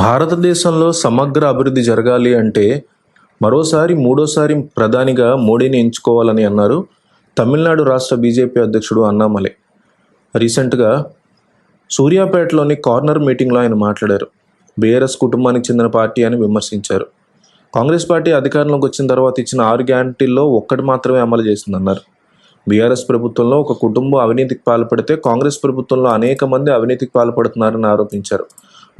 భారతదేశంలో సమగ్ర అభివృద్ధి జరగాలి అంటే మరోసారి మూడోసారి ప్రధానిగా మోడీని ఎంచుకోవాలని అన్నారు తమిళనాడు రాష్ట్ర బీజేపీ అధ్యక్షుడు అన్నామలై. రీసెంట్గా సూర్యాపేటలోని కార్నర్ మీటింగ్లో ఆయన మాట్లాడారు. బీఆర్ఎస్ కుటుంబానికి చెందిన పార్టీ అని విమర్శించారు. కాంగ్రెస్ పార్టీ అధికారంలోకి వచ్చిన తర్వాత ఇచ్చిన ఆరు గ్యారంటీల్లో ఒక్కటి మాత్రమే అమలు చేసిందన్నారు. బీఆర్ఎస్ ప్రభుత్వంలో ఒక కుటుంబం అవినీతికి పాల్పడితే కాంగ్రెస్ ప్రభుత్వంలో అనేక మంది అవినీతికి పాల్పడుతున్నారని ఆరోపించారు.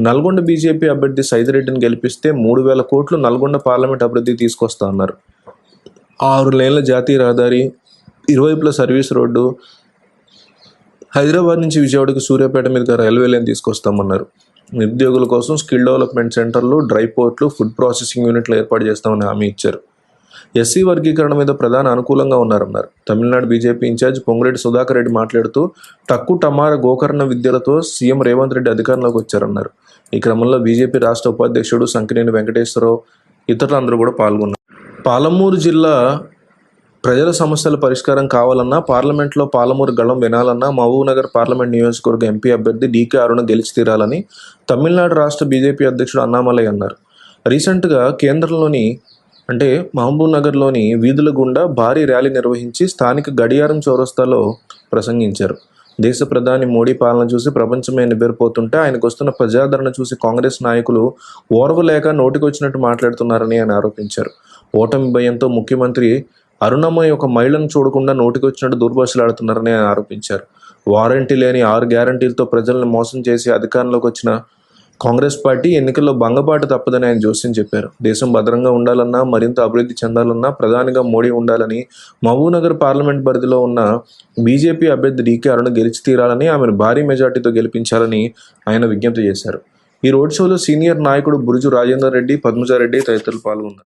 నల్గొండ బీజేపీ అభ్యర్థి సైదిరెడ్డిని గెలిపిస్తే మూడు వేల కోట్లు నల్గొండ పార్లమెంట్ అభివృద్ధికి తీసుకొస్తా అన్నారు. ఆరు లేన్ల జాతీయ రహదారి ఇరువైపుల సర్వీస్ రోడ్డు హైదరాబాద్ నుంచి విజయవాడకు సూర్యాపేట మీదుగా రైల్వే లైన్ తీసుకొస్తామన్నారు. నిరుద్యోగుల కోసం స్కిల్ డెవలప్మెంట్ సెంటర్లు డ్రై పోర్ట్లు ఫుడ్ ప్రాసెసింగ్ యూనిట్లు ఏర్పాటు చేస్తామని హామీ ఇచ్చారు. ఎస్సీ వర్గీకరణ మీద ప్రధాన అనుకూలంగా ఉన్నారన్నారు. Tamil Nadu BJP in charge Pongureddy Sudhakar Reddy మాట్లాడుతూ టక్కు టమార గోకర్ణ విద్యలతో సీఎం రేవంత్ రెడ్డి అధికారంలోకి వచ్చారన్నారు. ఈ క్రమంలో బీజేపీ రాష్ట్ర ఉపాధ్యక్షుడు సంకినేని వెంకటేశ్వరరావు ఇతరులందరూ కూడా పాల్గొన్నారు. పాలమూరు జిల్లా ప్రజల సమస్యల పరిష్కారం కావాలన్నా పార్లమెంట్లో పాలమూరు గళం వినాలన్నా మహబూబ్నగర్ పార్లమెంట్ నియోజకవర్గ ఎంపీ అభ్యర్థి డీకే అరుణ గెలిచి తీరాలని తమిళనాడు రాష్ట్ర బీజేపీ అధ్యక్షుడు అన్నామలై అన్నారు. రీసెంట్గా కేంద్రంలోని అంటే మహబూబ్నగర్లోని వీధుల గుండా భారీ ర్యాలీ నిర్వహించి స్థానిక గడియారం చౌరస్తాలో ప్రసంగించారు. దేశ ప్రధాని మోడీ పాలన చూసి ప్రపంచమే నివ్వెరపోతుంటే ఆయనకు వస్తున్న ప్రజాదరణ చూసి కాంగ్రెస్ నాయకులు ఓర్వలేక నోటికొచ్చినట్టు మాట్లాడుతున్నారని ఆయన ఆరోపించారు. ఓటమి భయంతో ముఖ్యమంత్రి అరుణమ్మ ఒక మహిళను చూడకుండా నోటికొచ్చినట్టు దుర్భాషలాడుతున్నారని ఆయన ఆరోపించారు. వారంటీ లేని ఆరు గ్యారంటీలతో ప్రజలను మోసం చేసి అధికారంలోకి వచ్చిన కాంగ్రెస్ పార్టీ ఎన్నికల్లో భంగపాటు తప్పదని ఆయన జోస్యం చెప్పారు. దేశం భద్రంగా ఉండాలన్నా మరింత అభివృద్ధి చెందాలన్నా ప్రధానిగా మోడీ ఉండాలని మహబూబ్నగర్ పార్లమెంట్ పరిధిలో ఉన్న బీజేపీ అభ్యర్థి డీకే అరుణ్ గెలిచి తీరాలని ఆమెను భారీ మెజార్టీతో గెలిపించాలని ఆయన విజ్ఞప్తి చేశారు. ఈ రోడ్ షోలో సీనియర్ నాయకుడు బురుజు రాజేందర్ రెడ్డి పద్మజారెడ్డి తదితరులు పాల్గొన్నారు.